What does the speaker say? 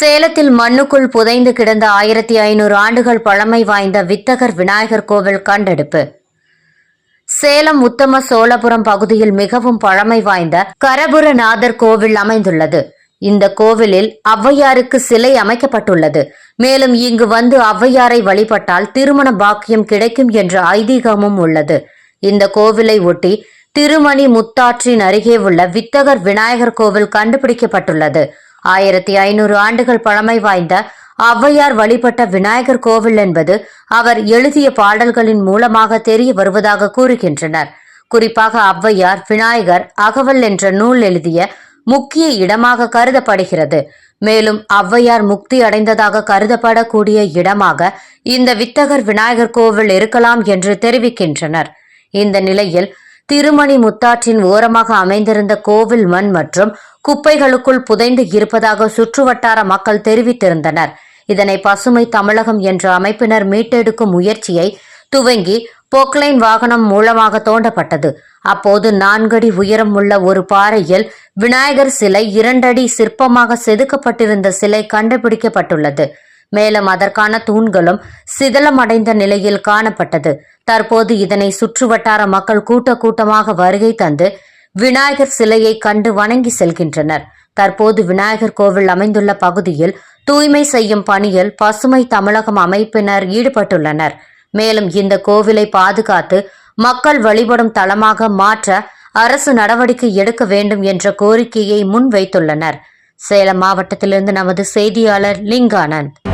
சேலத்தில் மண்ணுக்குள் புதைந்து கிடந்த ஆயிரத்தி ஐநூறு ஆண்டுகள் பழமை வாய்ந்த வித்தகர் விநாயகர் கோவில் கண்டெடுப்பு. சேலம் உத்தம சோழபுரம் பகுதியில் மிகவும் பழமை வாய்ந்த கரபுரநாதர் கோவில் அமைந்துள்ளது. இந்த கோவிலில் ஔவையாருக்கு சிலை அமைக்கப்பட்டுள்ளது. மேலும் இங்கு வந்து ஔவையாரை வழிபட்டால் திருமண பாக்கியம் கிடைக்கும் என்ற ஐதீகமும் உள்ளது. இந்த கோவிலை ஒட்டி திருமணி முத்தாற்றின் அருகே உள்ள வித்தகர் விநாயகர் கோவில் கண்டுபிடிக்கப்பட்டுள்ளது. ஆயிரத்தி ஐநூறு ஆண்டுகள் பழமை வாய்ந்த ஔவையார் வழிபட்ட விநாயகர் கோவில் என்பது அவர் எழுதிய பாடல்களின் மூலமாக தெரிய வருவதாக கூறுகின்றனர். குறிப்பாக ஔவையார் விநாயகர் அகவல் என்ற நூல் எழுதிய முக்கிய இடமாக கருதப்படுகிறது. மேலும் ஔவையார் முக்தி அடைந்ததாக கருதப்படக்கூடிய இடமாக இந்த வித்தகர் விநாயகர் கோவில் இருக்கலாம் என்று தெரிவிக்கின்றனர். இந்த நிலையில் திருமணி முத்தாற்றின் ஓரமாக அமைந்திருந்த கோவில் மண் மற்றும் குப்பைகளுக்குள் புதைந்து இருப்பதாக சுற்றுவட்டார மக்கள் தெரிவித்திருந்தனர். இதனை பசுமை தமிழகம் என்ற அமைப்பினர் மீட்டெடுக்கும் முயற்சியை துவங்கி பொக்லைன் வாகனம் மூலமாக தோண்டப்பட்டது. அப்போது நான்கடி உயரம் உள்ள ஒரு பாறையில் விநாயகர் சிலை இரண்டடி சிற்பமாக செதுக்கப்பட்டிருந்த சிலை கண்டுபிடிக்கப்பட்டுள்ளது. மேலும் அதற்கான தூண்களும் சிதலமடைந்த நிலையில் காணப்பட்டது. தற்போது இதனை சுற்றுவட்டார மக்கள் கூட்ட கூட்டமாக வருகை தந்து விநாயகர் சிலையை கண்டு வணங்கி செல்கின்றனர். தற்போது விநாயகர் கோவில் அமைந்துள்ள பகுதியில் தூய்மை செய்யும் பணியில் பசுமை தமிழகம் அமைப்பினர் ஈடுபட்டுள்ளனர். மேலும் இந்த கோவிலை பாதுகாத்து மக்கள் வழிபடும் தளமாக மாற்ற அரசு நடவடிக்கை எடுக்க வேண்டும் என்ற கோரிக்கையை முன்வைத்துள்ளனர். சேலம் மாவட்டத்திலிருந்து நமது செய்தியாளர் லிங்கானந்த்.